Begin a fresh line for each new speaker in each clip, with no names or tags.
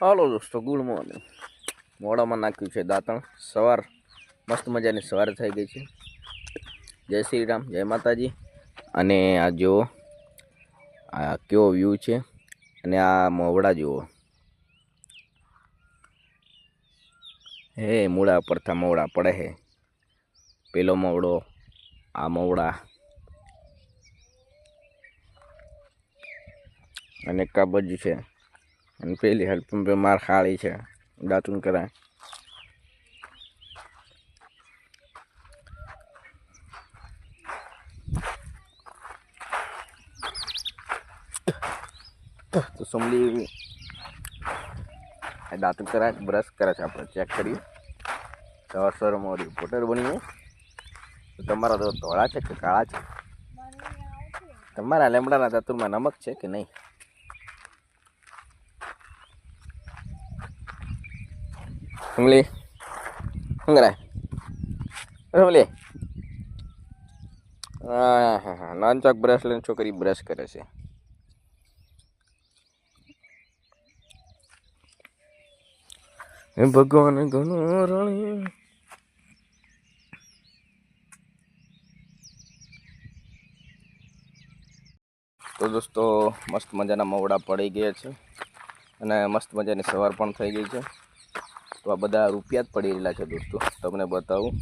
હાલો દોસ્તો, good morning. મોડામાં નાખ્યું છે દાંતણ. સવાર, મસ્ત મજાની સવાર થઈ ગઈ છે. જય શ્રી રામ, જય માતાજી. અને આ જુઓ, આ કેવો વ્યૂ છે અને આ મોવડા જુઓ. હે, મૂળા પરથા મોવડા પડે હે. પેલો મોવડો, આ મોવડા. અને કાબજ છે. અને પેલી હેલ્પ માર ખાળી છે. દાંતું કરાય. તો સમલી આ દાંતણ કરાય બ્રશ કરે છે આપણે ચેક કરીએ. તો સવારમાં રિપોર્ટર બનીએ તમારા તો ધોળા છે કે કાળા છે? તમારા લેમડાના દાંતણમાં નમક છે કે નહીં? સમલી Enggak deh. સમલી હા હા હા નાનચાક બ્રશ લઈને છોકરી બ્રશ કરે છે ભગવાન ઘણું રણી તો દોસ્તો, મસ્ત મજાના મવડા પડી ગયા છે. અને મસ્ત મજાની સવાર પણ થઈ ગઈ છે. તો આ બધા રૂપિયા જ પડી રહેલા છે દોસ્તો. તમને બતાવું.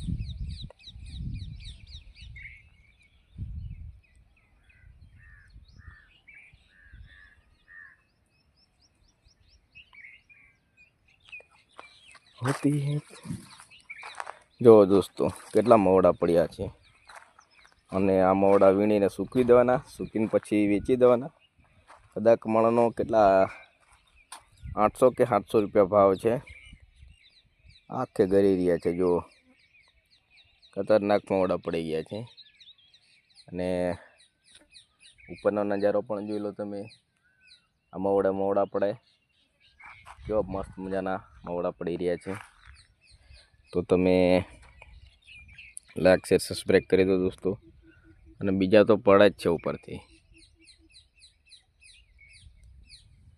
હોતી હે. જો દોસ્તો, કેટલા મવડા પડ્યા છે. અને આ મવડા વીણીને સૂકવી દેવાના, સૂકીને પછી વેચી દેવાના. કદાચ મણનો કેટલા આઠસો કે સાતસો રૂપિયા ભાવ છે. આખે ગરી રહ્યા છે જો ખતરનાક મોવડા પડી ગયા છે. અને ઉપરનો નજારો પણ જોઈ લો તમે. આ મવડા મવડા પડે. જો મસ્ત મજાના મવડા પડી રહ્યા છે. તો તમે લાઈક, શેર, સબસ્ક્રાઈબ કરી દો દોસ્તો. અને બીજા તો પડે જ છે ઉપરથી.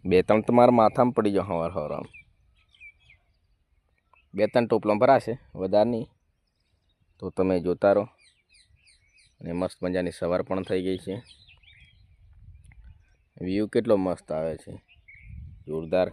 બે ત્રણ તમારા માથામાં પડી જાઓ હવાર હવાર બે ત્રણ ટોપલાં ભરાશે વધારે નહીં તો તમે જોતા રહો. અને મસ્ત મજાની સવાર પણ થઈ ગઈ છે. વ્યૂ કેટલો મસ્ત આવે છે. જોરદાર.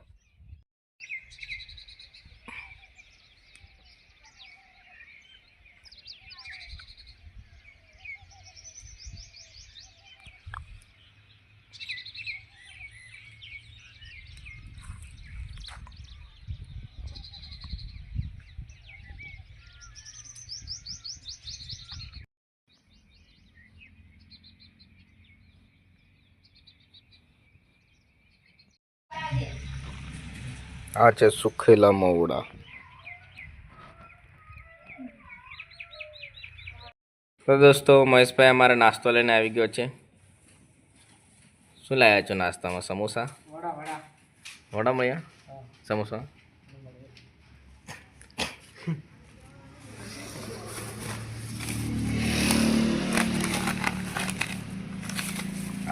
આ છે સુખેલા મવડા તો દોસ્તો મહેશભાઈ અમારે નાસ્તો લઈને આવી ગયો છે. શું લાવ્યા છો નાસ્તામાં? સમોસા? વડા મળ્યા? સમોસા?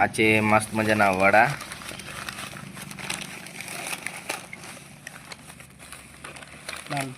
આ છે મસ્ત મજાના વડા. লাল